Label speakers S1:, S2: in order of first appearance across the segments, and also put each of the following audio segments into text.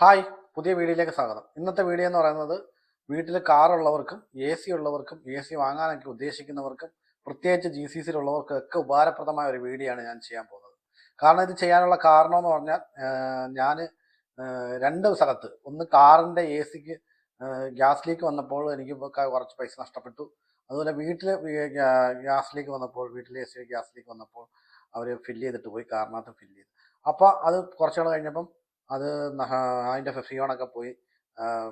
S1: Hi പുതിയ വീഡിയോയിലേക്ക് സ്വാഗതം. ഇന്നത്തെ വീഡിയോ എന്ന് പറയുന്നത് വീട്ടിൽ കാറുള്ളവർക്കും എ സി ഉള്ളവർക്കും എ സി വാങ്ങാനൊക്കെ ഉദ്ദേശിക്കുന്നവർക്കും പ്രത്യേകിച്ച് ജി സി സിയിലുള്ളവർക്കും ഒക്കെ ഉപകാരപ്രദമായ ഒരു വീഡിയോ ആണ് ഞാൻ ചെയ്യാൻ പോകുന്നത്. കാരണം ഇത് ചെയ്യാനുള്ള കാരണം എന്ന് പറഞ്ഞാൽ ഞാൻ രണ്ട് സ്ഥലത്ത്. ഒന്ന് കാറിന്റെ എ സിക്ക് ഗ്യാസ് ലീക്ക് വന്നപ്പോൾ എനിക്ക് കുറച്ച് പൈസ നഷ്ടപ്പെട്ടു. അതുപോലെ വീട്ടിൽ ഗ്യാസ് ലീക്ക് വന്നപ്പോൾ വീട്ടിലെ എ സി ഗ്യാസ് ലീക്ക് വന്നപ്പോൾ അവർ ഫില്ല് ചെയ്തിട്ട് പോയി കാറിനകത്ത് ഫില്ല് ചെയ്തു. അപ്പോൾ അത് കുറച്ചുകൾ കഴിഞ്ഞപ്പം അത് അതിന്റെ ഫിയോണൊക്കെ പോയി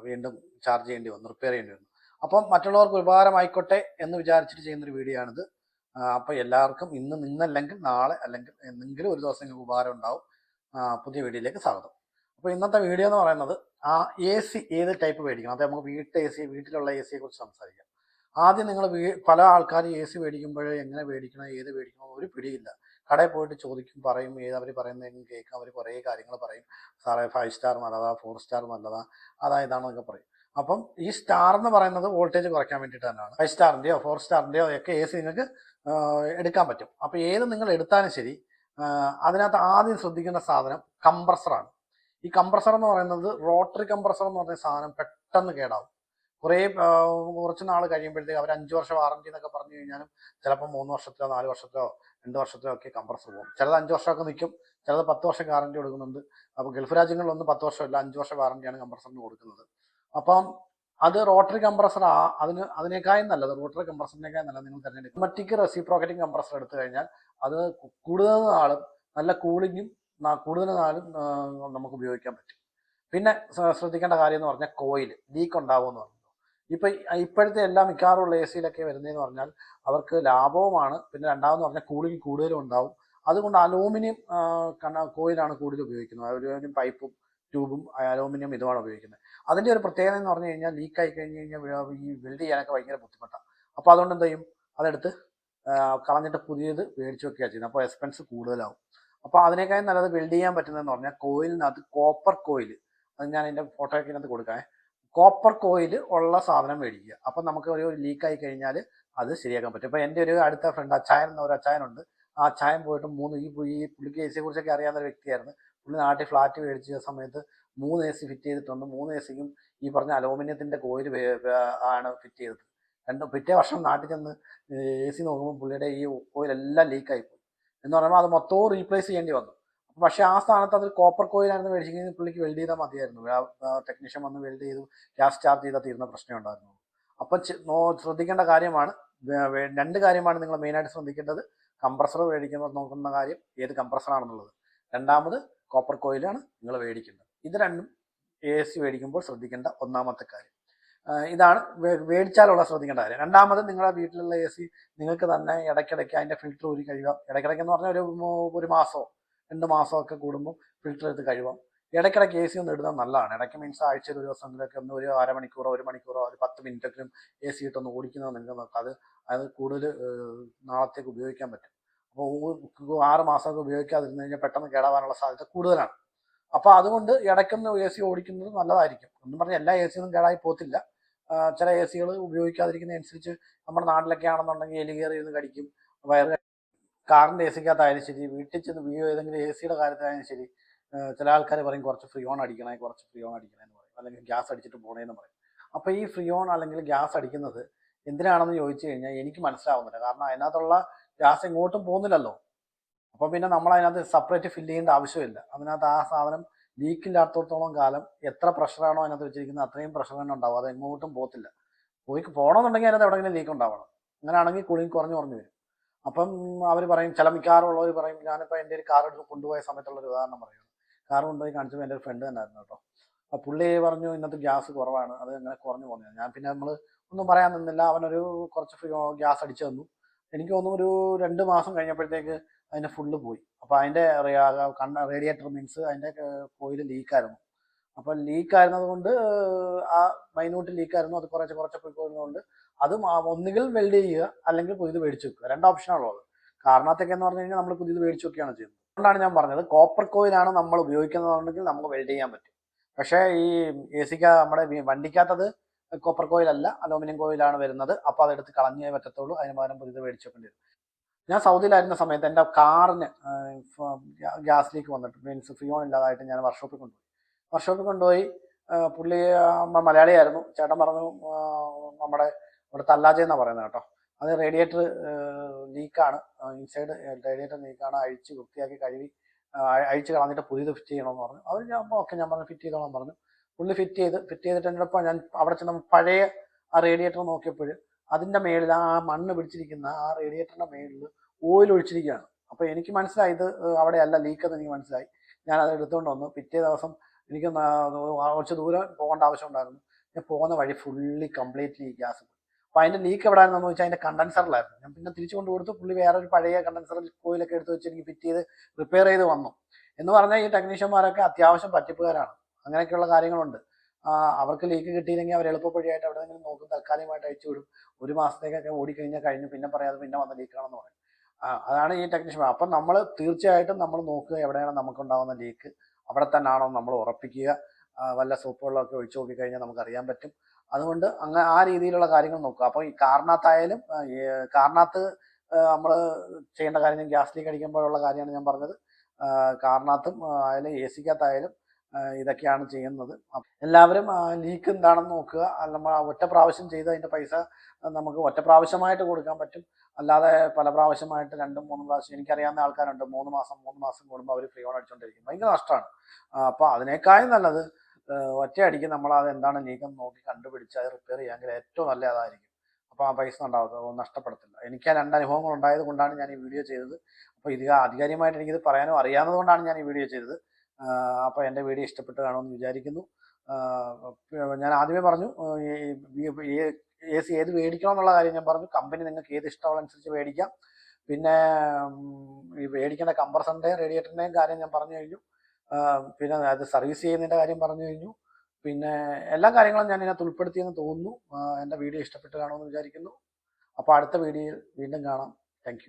S1: വീണ്ടും ചാർജ് ചെയ്യേണ്ടി വന്നു റിപ്പയർ ചെയ്യേണ്ടി വന്നു. അപ്പം മറ്റുള്ളവർക്ക് ഉപകാരമായിക്കോട്ടെ എന്ന് വിചാരിച്ചിട്ട് ചെയ്യുന്നൊരു വീഡിയോ ആണിത് ആ, അപ്പം എല്ലാവർക്കും ഇന്ന് നിന്നല്ലെങ്കിൽ നാളെ അല്ലെങ്കിൽ എന്തെങ്കിലും ഒരു ദിവസം നിങ്ങൾക്ക് ഉപകാരം ഉണ്ടാവും. പുതിയ വീഡിയോയിലേക്ക് സ്വാഗതം. അപ്പോൾ ഇന്നത്തെ വീഡിയോ എന്ന് പറയുന്നത് ആ എ സി ഏത് ടൈപ്പ് മേടിക്കണം? അതായത് നമുക്ക് വീട്ട് എ സി വീട്ടിലുള്ള എ സിയെ കുറിച്ച് സംസാരിക്കാം. ആദ്യം നിങ്ങൾ പല ആൾക്കാർ എ സി മേടിക്കുമ്പോൾ എങ്ങനെ മേടിക്കണം ഏത് മേടിക്കണം ഒരു പിടിയില്ല. കടയിൽ പോയിട്ട് ചോദിക്കും പറയും ഏത് അവർ പറയുന്നതെങ്കിലും കേൾക്കും അവർ കുറേ കാര്യങ്ങൾ പറയും. സാറേ ഫൈവ് സ്റ്റാർ നല്ലതാ ഫോർ സ്റ്റാർ നല്ലതാ അതാ ഇതാണെന്നൊക്കെ പറയും. അപ്പം ഈ സ്റ്റാർ എന്ന് പറയുന്നത് വോൾട്ടേജ് കുറയ്ക്കാൻ വേണ്ടിയിട്ട് തന്നെയാണ്. ഫൈവ് സ്റ്റാറിന്റെയോ ഫോർ സ്റ്റാറിന്റെയോ ഒക്കെ എ സി നിങ്ങൾക്ക് എടുക്കാൻ പറ്റും. അപ്പോൾ ഏത് നിങ്ങൾ എടുത്താലും ശരി അതിനകത്ത് ആദ്യം ശ്രദ്ധിക്കേണ്ട സാധനം കംപ്രസറാണ് ഈ കംപ്രസർ എന്ന് പറയുന്നത് റോട്ടറി കംപ്രസർ എന്ന് പറയുന്ന സാധനം പെട്ടെന്ന് കേടാവും. കുറേ കുറച്ച് നാൾ കഴിയുമ്പോഴത്തേക്ക് അവർ അഞ്ച് വർഷം വാറണ്ടി എന്നൊക്കെ പറഞ്ഞു കഴിഞ്ഞാലും ചിലപ്പോൾ മൂന്ന് വർഷത്തിലോ നാല് വർഷത്തിലോ രണ്ട് വർഷത്തിലോ ഒക്കെ കംപ്രസർ പോകും. ചിലത് അഞ്ച് വർഷമൊക്കെ നിൽക്കും ചിലത് പത്ത് വർഷം ഗ്യാരണ്ടി കൊടുക്കുന്നുണ്ട്. അപ്പോൾ ഗൾഫ് രാജ്യങ്ങളിലൊന്നും പത്ത് വർഷമല്ല അഞ്ച് വർഷം വാറണ്ടിയാണ് കംപ്രസറിന് കൊടുക്കുന്നത്. അപ്പം അത് റോട്ടറി കംപ്രസർ ആ അതിന് അതിനേക്കാളും നല്ലത് റോട്ടറി കംപ്രസറിനേക്കാൾ നല്ലത് നിങ്ങൾ തിരഞ്ഞെടുക്കും ഓട്ടോമാറ്റിക് റെസിപ്രോക്കറ്റിംഗ് കംപ്രസർ എടുത്തു കഴിഞ്ഞാൽ അത് കൂടുതൽ നാളും നല്ല കൂളിങ്ങും കൂടുതൽ നാളും നമുക്ക് ഉപയോഗിക്കാൻ പറ്റും. പിന്നെ ശ്രദ്ധിക്കേണ്ട കാര്യം എന്ന് പറഞ്ഞാൽ കോയിൽ ലീക്ക് ഉണ്ടാവുമെന്ന് പറഞ്ഞു. ഇപ്പൊ ഇപ്പോഴത്തെ എല്ലാ മിക്കവാറുള്ള എ സിയിലൊക്കെ വരുന്നതെന്ന് പറഞ്ഞാൽ അവർക്ക് ലാഭവുമാണ്. പിന്നെ രണ്ടാമെന്ന് പറഞ്ഞാൽ കൂളിംഗ് കൂടുതലും ഉണ്ടാവും. അതുകൊണ്ട് അലൂമിനിയം കണ കോയിലാണ് കൂടുതൽ ഉപയോഗിക്കുന്നത്. അലൂമിനിയം പൈപ്പും ട്യൂബും അലൂമിനിയം ഇതുമാണ് ഉപയോഗിക്കുന്നത്. അതിന്റെ ഒരു പ്രത്യേകത എന്ന് പറഞ്ഞു കഴിഞ്ഞാൽ ലീക്ക് ആയി കഴിഞ്ഞ് കഴിഞ്ഞാൽ ഈ വെൽഡ് ചെയ്യാനൊക്കെ ഭയങ്കര ബുദ്ധിമുട്ടാണ്. അപ്പോൾ അതുകൊണ്ട് എന്ത് ചെയ്യും? അതെടുത്ത് കളഞ്ഞിട്ട് പുതിയത് മേടിച്ച് വെക്കുകയാണ് ചെയ്യുന്നത്. അപ്പോൾ എക്സ്പെൻസ് കൂടുതലാവും. അപ്പോൾ അതിനേക്കാളും നല്ലത് വെൽഡ് ചെയ്യാൻ പറ്റുന്നതെന്ന് പറഞ്ഞാൽ കോയിലിനകത്ത് കോപ്പർ കോയിൽ. അത് ഞാൻ എന്റെ ഫോട്ടോയൊക്കെ കൊടുക്കാം. കോപ്പർ കോയിൽ ഉള്ള സാധനം മേടിക്കുക. അപ്പം നമുക്ക് ഒരു ലീക്ക് ആയി കഴിഞ്ഞാൽ അത് ശരിയാക്കാൻ പറ്റും. ഇപ്പം എന്റെ ഒരു അടുത്ത ഫ്രണ്ട് അച്ചായൻ എന്ന ഒരു അച്ചായനുണ്ട് ആ അച്ചായൻ പോയിട്ട് മൂന്ന് ഈ ഈ പുള്ളിക്ക് എ സിയെ കുറിച്ചൊക്കെ അറിയാവുന്ന ഒരു വ്യക്തിയായിരുന്നു. പുള്ളി നാട്ടിൽ ഫ്ലാറ്റ് മേടിച്ച സമയത്ത് മൂന്ന് എ സി ഫിറ്റ് ചെയ്തിട്ടുണ്ട്. മൂന്ന് എ സിക്കും ഈ പറഞ്ഞ അലൂമിനിയത്തിന്റെ കോയിൽ ആണ് ഫിറ്റ് ചെയ്തത്. രണ്ട് പിറ്റേ വർഷം നാട്ടിൽ ചെന്ന് എ സി നോക്കുമ്പോൾ പുള്ളിയുടെ ഈ കോയിലെല്ലാം ലീക്കായി പോയി. എന്ന് പറയുമ്പോൾ അത് മൊത്തവും റീപ്ലേസ് ചെയ്യേണ്ടി വന്നു. പക്ഷേ ആ സ്ഥാനത്ത് അത് കോപ്പർ കോയിലായിരുന്നു മേടിച്ചെങ്കിൽ പുള്ളിക്ക് വെൽഡ് ചെയ്താൽ മതിയായിരുന്നു. ടെക്നീഷ്യൻ വന്ന് വെൽഡ് ചെയ്തു. ഗ്യാസ് ചാർജ് ചെയ്താൽ തീരുന്ന പ്രശ്നം ഉണ്ടായിരുന്നു. അപ്പം ശ്രദ്ധിക്കേണ്ട കാര്യമാണ്. രണ്ട് കാര്യമാണ് നിങ്ങൾ മെയിനായിട്ട് ശ്രദ്ധിക്കേണ്ടത്. കംപ്രസർ മേടിക്കുമ്പോൾ നോക്കുന്ന കാര്യം ഏത് കംപ്രസറാണെന്നുള്ളത് രണ്ടാമത് കോപ്പർ കോയിലാണ് നിങ്ങൾ മേടിക്കേണ്ടത്. ഇത് രണ്ടും എ സി മേടിക്കുമ്പോൾ ശ്രദ്ധിക്കേണ്ട ഒന്നാമത്തെ കാര്യം. ഇതാണ് മേടിച്ചാലുള്ള ശ്രദ്ധിക്കേണ്ട കാര്യം. രണ്ടാമത് നിങ്ങളുടെ വീട്ടിലുള്ള എ സി നിങ്ങൾക്ക് തന്നെ ഇടയ്ക്കിടയ്ക്ക് അതിന്റെ ഫിൽറ്റർ ഊരി കഴിയുക ഇടയ്ക്കിടയ്ക്ക് എന്ന് പറഞ്ഞാൽ ഒരു ഒരു മാസമോ രണ്ട് മാസമൊക്കെ കൂടുമ്പോൾ ഫിൽറ്റർ എടുത്ത് കഴിവാം ഇടയ്ക്കിടയ്ക്ക് എ സി ഒന്ന് ഇടുന്നത് നല്ലതാണ്. ഇടയ്ക്ക് മീൻസ് ആഴ്ചയിൽ ഒരു ദിവസങ്ങളിലൊക്കെ ഒന്ന് ഒരു അരമണിക്കൂറോ ഒരു മണിക്കൂറോ ഒരു പത്ത് മിനിറ്റൊക്കെയും എ സി ഇട്ടൊന്ന് ഓടിക്കുന്നത് നിങ്ങൾക്ക് നോക്കാം. അത് അത് കൂടുതൽ നാളത്തേക്ക് ഉപയോഗിക്കാൻ പറ്റും. അപ്പോൾ ആറ് മാസമൊക്കെ ഉപയോഗിക്കാതിരുന്ന് കഴിഞ്ഞാൽ പെട്ടെന്ന് കേടാവാനുള്ള സാധ്യത കൂടുതലാണ്. അപ്പോൾ അതുകൊണ്ട് ഇടയ്ക്കൊന്ന് എ സി ഓടിക്കുന്നത് നല്ലതായിരിക്കും. എന്ന് പറഞ്ഞാൽ എല്ലാ എ സിയൊന്നും കേടായി പോത്തില്ല ആ, ചില എ സികൾ ഉപയോഗിക്കാതിരിക്കുന്നതനുസരിച്ച് നമ്മുടെ നാട്ടിലൊക്കെ ആണെന്നുണ്ടെങ്കിൽ എലി കയറി ഇരുന്ന് കടിക്കും വയറ് കാറിന്റെ എ സിക്കകത്തായാലും ശരി വീട്ടിൽ ചെന്ന് വീ ഏതെങ്കിലും എ സിയുടെ കാര്യത്തിലായാലും ശരി ചില ആൾക്കാർ പറയും കുറച്ച് ഫ്രീ ഓൺ അടിക്കണേ കുറച്ച് ഫ്രീ ഓൺ അടിക്കണേ എന്ന് പറയും. അല്ലെങ്കിൽ ഗ്യാസ് അടിച്ചിട്ട് പോണേന്ന് പറയും. അപ്പോൾ ഈ ഫ്രീ ഓൺ അല്ലെങ്കിൽ ഗ്യാസ് അടിക്കുന്നത് എന്തിനാണെന്ന് ചോദിച്ചു കഴിഞ്ഞാൽ എനിക്ക് മനസ്സിലാവുന്നില്ല. കാരണം അതിനകത്തുള്ള ഗ്യാസ് എങ്ങോട്ടും പോകുന്നില്ലല്ലോ. അപ്പം പിന്നെ നമ്മൾ അതിനകത്ത് സെപ്പറേറ്റ് ഫില്ല് ചെയ്യേണ്ട ആവശ്യമില്ല. അതിനകത്ത് ആ സാധനം ലീക്ക് ഇല്ലാത്തടത്തോളം കാലം എത്ര പ്രഷറാണോ അതിനകത്ത് വെച്ചിരിക്കുന്നത് അത്രയും പ്രഷർ തന്നെ ഉണ്ടാവും. അത് എങ്ങോട്ടും പോകത്തില്ല. പോയി പോകണമെന്നുണ്ടെങ്കിൽ അതിനകത്ത് എവിടെയെങ്കിലും ലീക്ക് ഉണ്ടാവണം. അങ്ങനെയാണെങ്കിൽ കൂളിംഗ് കുറഞ്ഞു കുറഞ്ഞു വരും. അപ്പം അവർ പറയും ചില മിക്കവാറുള്ളവർ പറയും ഞാനിപ്പോൾ എന്റെ ഒരു കാർ എടുത്ത് കൊണ്ടുപോയ സമയത്തുള്ള ഒരു ഉദാഹരണം പറയുന്നു കാർ കൊണ്ടുപോയി കാണിച്ചപ്പോൾ എന്റെ ഒരു ഫ്രണ്ട് തന്നെയായിരുന്നു കേട്ടോ. അപ്പോൾ പുള്ളി പറഞ്ഞു ഇന്നത്തെ ഗ്യാസ് കുറവാണ്. അത് അങ്ങനെ കുറഞ്ഞു പോകുന്നത് ഞാൻ പിന്നെ നമ്മൾ ഒന്നും പറയാൻ നിന്നില്ല. അവനൊരു കുറച്ച് ഫ്രീ ഗ്യാസ് അടിച്ചു തന്നു. എനിക്ക് തോന്നുന്നു ഒരു രണ്ട് മാസം കഴിഞ്ഞപ്പോഴത്തേക്ക് അതിന്റെ ഫുള്ള് പോയി. അപ്പോൾ അതിന്റെ കണ്ണ റേഡിയേറ്റർ മീൻസ് അതിന്റെ കോയിൽ ലീക്കായിരുന്നു അപ്പോൾ ലീക്കായിരുന്നത് കൊണ്ട് ആ മൈനൂട്ട് ലീക്കായിരുന്നു അത് കുറച്ച് കുറച്ച് പോയി പോകുന്നതുകൊണ്ട് അത് ഒന്നുകിൽ വെൽഡ് ചെയ്യുക അല്ലെങ്കിൽ പുതിയത് മേടിച്ചു വെക്കുക. രണ്ട് ഓപ്ഷനാണുള്ളത് കാരണത്തൊക്കെ എന്ന് പറഞ്ഞു കഴിഞ്ഞാൽ നമ്മൾ പുതിയത് മേടിച്ചു വെക്കുകയാണ് ചെയ്യുന്നത്. അതുകൊണ്ടാണ് ഞാൻ പറഞ്ഞത് കോപ്പർ കോയിലാണ് നമ്മൾ ഉപയോഗിക്കുന്നതെന്നുണ്ടെങ്കിൽ നമുക്ക് വെൽഡ് ചെയ്യാൻ പറ്റും. പക്ഷേ ഈ എ സിക്ക് നമ്മുടെ വണ്ടിക്കകത്തത് കോപ്പർ കോയിലല്ല അലൂമിനിയം കോയിലാണ് വരുന്നത്. അപ്പോൾ അതെടുത്ത് കളഞ്ഞേ പറ്റത്തുള്ളൂ. അതിന് പകരം പുതിയത് മേടിച്ചു വെക്കേണ്ടി വരും. ഞാൻ സൗദിയിലായിരുന്ന സമയത്ത് എന്റെ കാറിന് ഗ്യാസ് ലീക്ക് വന്നിട്ട് മീൻസ് ഫ്രീ ഓൺ ഇല്ലാതായിട്ട് ഞാൻ വർക്ക്ഷോപ്പിൽ കൊണ്ടുപോയി. വർക്ക്ഷോപ്പിൽ കൊണ്ടുപോയി പുള്ളി മലയാളിയായിരുന്നു. ചേട്ടൻ പറഞ്ഞു നമ്മുടെ ഇവിടെ തല്ലാജ എന്നാണ് പറയുന്നത് കേട്ടോ? അത് റേഡിയേറ്റർ ലീക്കാണ് ഇൻസൈഡ് റേഡിയേറ്റർ ലീക്കാണ് അഴിച്ച് വൃത്തിയാക്കി കഴുകി അഴിച്ച് കളഞ്ഞിട്ട് പുതിയത് ഫിറ്റ് ചെയ്യണമെന്ന് പറഞ്ഞു. അവർ ഞാൻ ഓക്കെ ഞാൻ പറഞ്ഞു ഫിറ്റ് ചെയ്തോളാൻ പറഞ്ഞു. പുള്ളി ഫിറ്റ് ചെയ്ത് ഫിറ്റ് ചെയ്തിട്ട് ഞാൻ അവിടെ ചെന്ന് പഴയ ആ റേഡിയേറ്റർ നോക്കിയപ്പോൾ അതിന്റെ മേളിൽ ആ മണ്ണ് പിടിച്ചിരിക്കുന്ന ആ റേഡിയേറ്ററിന്റെ മേളിൽ ഓയിൽ ഒഴിച്ചിരിക്കുകയാണ്. അപ്പോൾ എനിക്ക് മനസ്സിലായി ഇത് അവിടെയല്ല ലീക്കെന്ന് എനിക്ക് മനസ്സിലായി. ഞാൻ അത് എടുത്തുകൊണ്ട് വന്നു. പിറ്റേ ദിവസം എനിക്ക് കുറച്ച് ദൂരം പോകേണ്ട ആവശ്യമുണ്ടായിരുന്നു ഞാൻ പോകുന്ന വഴി ഫുള്ളി കംപ്ലീറ്റ്ലി ഗ്യാസ് അപ്പോൾ അതിന്റെ ലീക്ക് എവിടെ ആയിരുന്നെന്ന് വെച്ചാൽ അതിന്റെ കണ്ടൻസറിലായിരുന്നു ഞാൻ പിന്നെ തിരിച്ചു കൊണ്ട് കൊടുത്തു. പുള്ളി വേറെ ഒരു പഴയ കണ്ടൻസറിൽ കോയിലൊക്കെ എടുത്ത് വെച്ച് എനിക്ക് ഫിറ്റ് ചെയ്ത് റിപ്പയർ ചെയ്ത് വന്നു. എന്ന് പറഞ്ഞാൽ ഈ ടെക്നീഷ്യന്മാരൊക്കെ അത്യാവശ്യം പറ്റിപ്പുകാരാണ്. അങ്ങനെയൊക്കെയുള്ള കാര്യങ്ങളുണ്ട്. അവർക്ക് ലീക്ക് കിട്ടിയില്ലെങ്കിൽ അവർ എളുപ്പപ്പഴിയായിട്ട് അവിടെ നിന്ന് നോക്കും തൽക്കാലികമായിട്ട് അയച്ചു വിടും. ഒരു മാസത്തേക്കൊക്കെ ഓടിക്കഴിഞ്ഞാൽ കഴിഞ്ഞു പിന്നെ പറയാതെ പിന്നെ വന്ന ലീക്കാണെന്ന് പറയും. അതാണ് ഈ ടെക്നീഷ്യൻ അപ്പം നമ്മൾ തീർച്ചയായിട്ടും നമ്മൾ നോക്കുക എവിടെയാണ് നമുക്കുണ്ടാകുന്ന ലീക്ക് അവിടെ തന്നെ ആണോ നമ്മൾ ഉറപ്പിക്കുക. വല്ല സോപ്പ് വെള്ളമൊക്കെ ഒഴിച്ചു നോക്കി കഴിഞ്ഞാൽ നമുക്ക് അറിയാൻ പറ്റും. അതുകൊണ്ട് അങ്ങനെ ആ രീതിയിലുള്ള കാര്യങ്ങൾ നോക്കുക. അപ്പോൾ ഈ കാറിനകത്തായാലും ആ, കാറിനകത്ത് നമ്മൾ ചെയ്യേണ്ട കാര്യം ഗ്യാസ് ലീക്ക് അടിക്കുമ്പോഴുള്ള കാര്യമാണ് ഞാൻ പറഞ്ഞത്. കാർണാത്തും ആയാലും എ സിക്കകത്തായാലും ഇതൊക്കെയാണ് ചെയ്യുന്നത്. എല്ലാവരും ലീക്ക് എന്താണെന്ന് നോക്കുക. നമ്മൾ ഒറ്റ പ്രാവശ്യം ചെയ്ത് അതിന്റെ പൈസ നമുക്ക് ഒറ്റ പ്രാവശ്യമായിട്ട് കൊടുക്കാൻ പറ്റും. അല്ലാതെ പല പ്രാവശ്യമായിട്ട് രണ്ടും മൂന്നും പ്രാവശ്യം എനിക്കറിയാവുന്ന ആൾക്കാരുണ്ട്. മൂന്ന് മാസം മൂന്ന് മാസം കൂടുമ്പോൾ അവർ ഫ്രീ ഓൺ അടിച്ചുകൊണ്ടിരിക്കും ഭയങ്കര നഷ്ടമാണ്. അപ്പോൾ അതിനേക്കാളും നല്ലത് ഒറ്റയടിക്ക് നമ്മൾ അത് എന്താണ് ലീക്കെന്ന് നോക്കി കണ്ടുപിടിച്ച് അത് റിപ്പയർ ചെയ്യാമെങ്കിൽ ഏറ്റവും നല്ല അതായിരിക്കും അപ്പോൾ ആ പൈസ ഉണ്ടാവും. നഷ്ടപ്പെടത്തില്ല. എനിക്ക് ആ രണ്ട് അനുഭവങ്ങൾ ഉണ്ടായത് കൊണ്ടാണ് ഞാൻ ഈ വീഡിയോ ചെയ്തത്. അപ്പോൾ ഇത് ആധികാരികമായിട്ട് എനിക്കിത് പറയാനും അറിയാവുന്നത് കൊണ്ടാണ് ഞാൻ ഈ വീഡിയോ ചെയ്തത്. അപ്പോൾ എന്റെ വീഡിയോ ഇഷ്ടപ്പെട്ട് കാണുമെന്ന് വിചാരിക്കുന്നു. ഞാൻ ആദ്യമേ പറഞ്ഞു എ സി ഏത് മേടിക്കണം എന്നുള്ള കാര്യം ഞാൻ പറഞ്ഞു. കമ്പനി നിങ്ങൾക്ക് ഏത് ഇഷ്ടമുള്ള അനുസരിച്ച് മേടിക്കാം. പിന്നെ ഈ മേടിക്കേണ്ട കമ്പ്രസറിന്റെയും റേഡിയേറ്ററിന്റെയും കാര്യം ഞാൻ പറഞ്ഞു കഴിഞ്ഞു. പിന്നെ അത് സർവീസ് ചെയ്യുന്നതിന്റെ കാര്യം പറഞ്ഞു കഴിഞ്ഞു. പിന്നെ എല്ലാ കാര്യങ്ങളും ഞാൻ ഇതിനകത്ത് ഉൾപ്പെടുത്തിയെന്ന് തോന്നുന്നു. എന്റെ വീഡിയോ ഇഷ്ടപ്പെട്ട് കാണുമെന്ന് വിചാരിക്കുന്നു. അപ്പോൾ അടുത്ത വീഡിയോയിൽ വീണ്ടും കാണാം. താങ്ക്